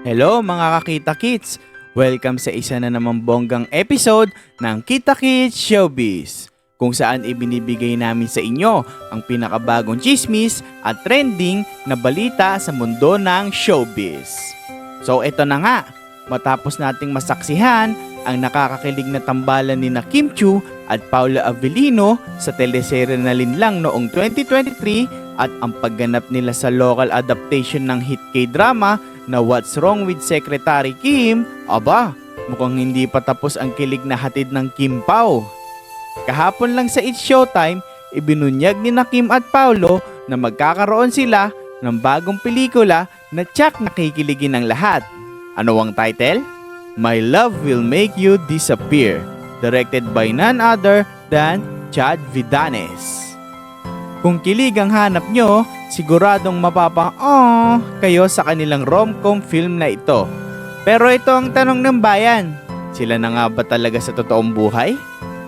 Hello mga kakita kits! Welcome sa isa na namang bonggang episode ng Kita Kids Showbiz kung saan ibinibigay namin sa inyo ang pinakabagong chismis at trending na balita sa mundo ng showbiz. So ito na nga, matapos nating masaksihan ang nakakakilig na tambalan ni na Kim Chu at Paula Avellino sa teleserye na Linlang noong 2023 at ang pagganap nila sa local adaptation ng hit K-drama na What's Wrong with Secretary Kim, aba, mukhang hindi pa tapos ang kilig na hatid ng Kim Pao. Kahapon lang sa It's Showtime, ibinunyag ni na Kim at Paulo na magkakaroon sila ng bagong pelikula na tsak nakikiligin ng lahat. Ano ang title? My Love Will Make You Disappear, directed by none other than Chad Vidanes. Kung kilig ang hanap nyo, siguradong mapapa oh kayo sa kanilang rom-com film na ito. Pero ito ang tanong ng bayan, sila na nga ba talaga sa totoong buhay?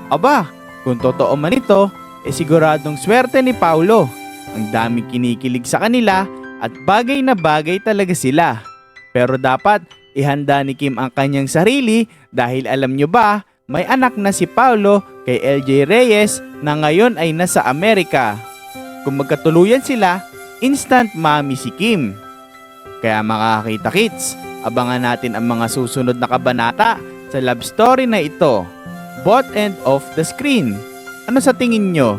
Aba, kung totoo man ito, eh siguradong swerte ni Paulo. Ang daming kinikilig sa kanila at bagay na bagay talaga sila. Pero dapat ihanda ni Kim ang kanyang sarili dahil alam nyo ba, may anak na si Paulo kay LJ Reyes na ngayon ay nasa Amerika. Kung magkatuluyan sila, instant mommy si Kim. Kaya makakita kids, abangan natin ang mga susunod na kabanata sa love story na ito. Both end of the screen. Ano sa tingin nyo?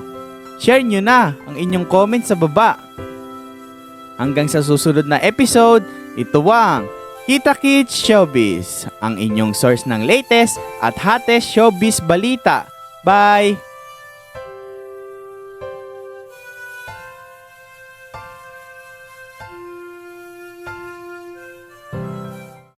Share nyo na ang inyong comment sa baba. Hanggang sa susunod na episode, ito ang Kita Kids Showbiz, ang inyong source ng latest at hottest showbiz balita. Bye!